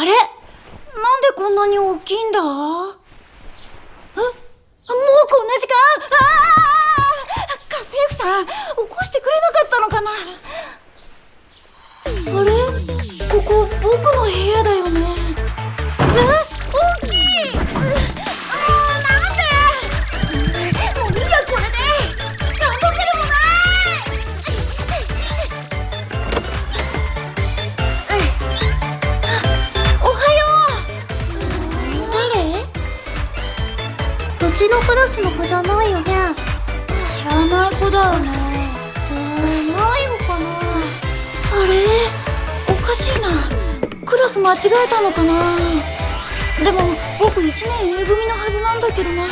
あれ？なんでこんなに大きいんだ？あ、もうこんな時間？ああ家政婦さん、起こしてくれなかったのかな？あれ？ここ僕の部うちのクラスの子じゃないよね。知らない子だよね。えー、ないのかな。あれ？おかしいな。クラス間違えたのかな。でも僕1年 A 組のはずなんだけどな